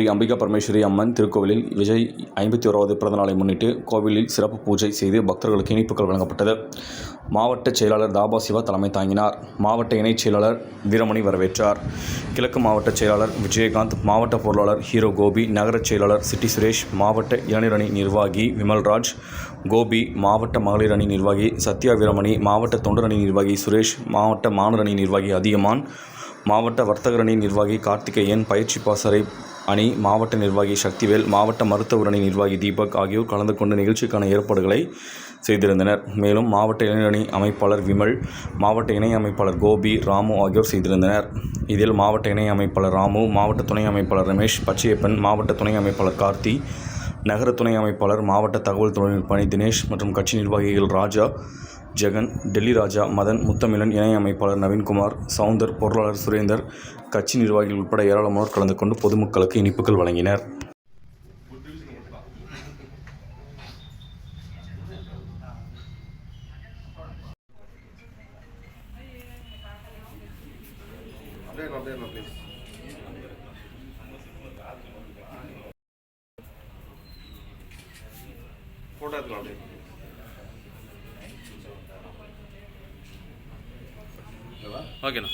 தருமபுரி அம்பிகா பரமேஸ்வரி அம்மன் திருக்கோவிலில் விஜய் ஐம்பத்தி ஓராவது பிறந்தநாளை முன்னிட்டு கோவிலில் சிறப்பு பூஜை செய்து பக்தர்களுக்கு இனிப்புகள் வழங்கப்பட்டது. மாவட்ட செயலாளர் தாபா சிவா தலைமை தாங்கினார். மாவட்ட இணைச் செயலாளர் வீரமணி வரவேற்றார். கிழக்கு மாவட்ட செயலாளர் விஜயகாந்த் மாவட்ட பொருளாளர் ஹீரோ கோபி நகரச் செயலாளர் சிட்டி சுரேஷ் மாவட்ட இளைஞர் அணி நிர்வாகி விமல்ராஜ் கோபி மாவட்ட மகளிர் அணி நிர்வாகி சத்யா வீரமணி மாவட்ட தொண்டர் அணி நிர்வாகி சுரேஷ் மாவட்ட மாணவர் அணி நிர்வாகி அதியமான் மாவட்ட வர்த்தகரணி நிர்வாகி கார்த்திகேயன் பயிற்சி பாசறை அணி மாவட்ட நிர்வாகி சக்திவேல் மாவட்ட மருத்துவர் அணி நிர்வாகி தீபக் ஆகியோர் கலந்து கொண்டு நிகழ்ச்சிக்கான ஏற்பாடுகளை செய்திருந்தனர். மேலும் மாவட்ட இளைஞரணி அணி அமைப்பாளர் விமல் மாவட்ட இணை அமைப்பாளர் கோபி ராமு ஆகியோர் செய்திருந்தனர். இதில் மாவட்ட இணை அமைப்பாளர் ராமு மாவட்ட துணை அமைப்பாளர் ரமேஷ் பச்சையப்பன் மாவட்ட துணை அமைப்பாளர் கார்த்தி நகர துணை அமைப்பாளர் மாவட்ட தகவல் தொழில்நுட்ப அணி தினேஷ் மற்றும் கட்சி நிர்வாகிகள் ராஜா ஜெகன் டெல்லி ராஜா மதன் முத்தமிழன் இணை அமைப்பாளர் நவீன்குமார் சவுந்தர் பொருளாளர் சுரேந்தர் கட்சி நிர்வாகிகள் உட்பட ஏராளமானோர் கலந்து கொண்டு பொதுமக்களுக்கு இனிப்புகள் வழங்கினர் அப்படியே எடுத்துக்கலாம் அப்படியே. ஓகேண்ணா.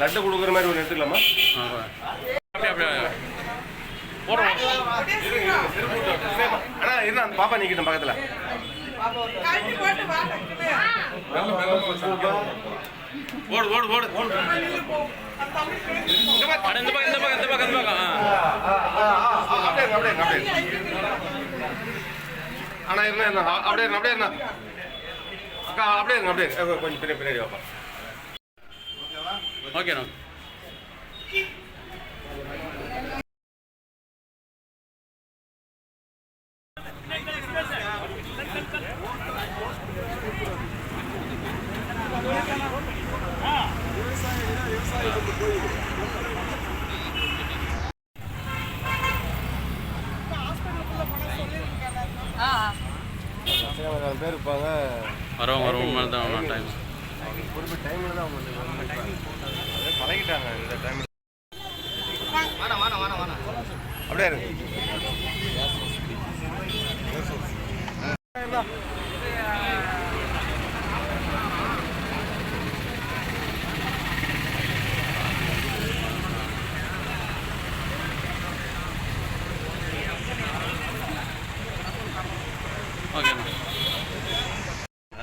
லட்டு கொடுக்குற மாதிரி ஒன்று எடுத்துக்கலாமா? போடுறோம். அண்ணா இருந்தா அந்த பாப்பா நிற்கட்டும் பக்கத்தில். ஓடு ஓடு ஓடு இந்த பக்கம் இந்த பக்கம் இந்த பக்கம் இந்த பக்கம். அண்ணா அப்படியே அப்படியே அக்கா அப்படியே இருங்க அப்படியே. கொஞ்சம் பின்னாடி பின்னாடி வாப்பா. ஓகேண்ணா பேர் இருப்பாங்க வரோம் வரோம். உண்மை தான் டைம் குறிப்பிட்ட டைமில் தான் அதே பழகிட்டாங்க இந்த டைம் அப்படியே இருக்கு.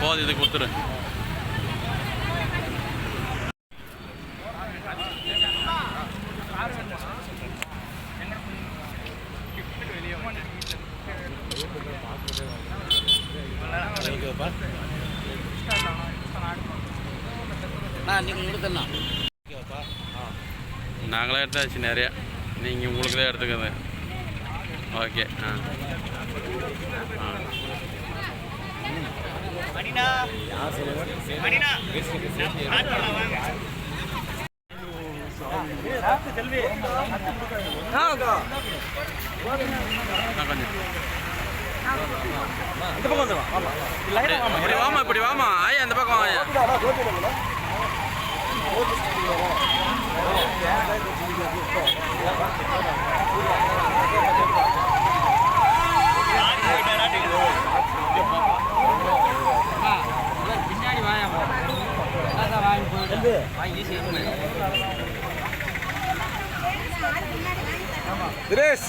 போதும் இது கொடுத்துரு நாங்களே எடுத்தாச்சு நிறையா. நீங்கள் உங்களுக்கு தான் எடுத்துக்கிறது ஓகே ஆ. ஆ. ஆ, கொஞ்சம் இப்படி வாமா இப்படி வாமா ஆயா அந்த பக்கம் ஆயா தினேஷ்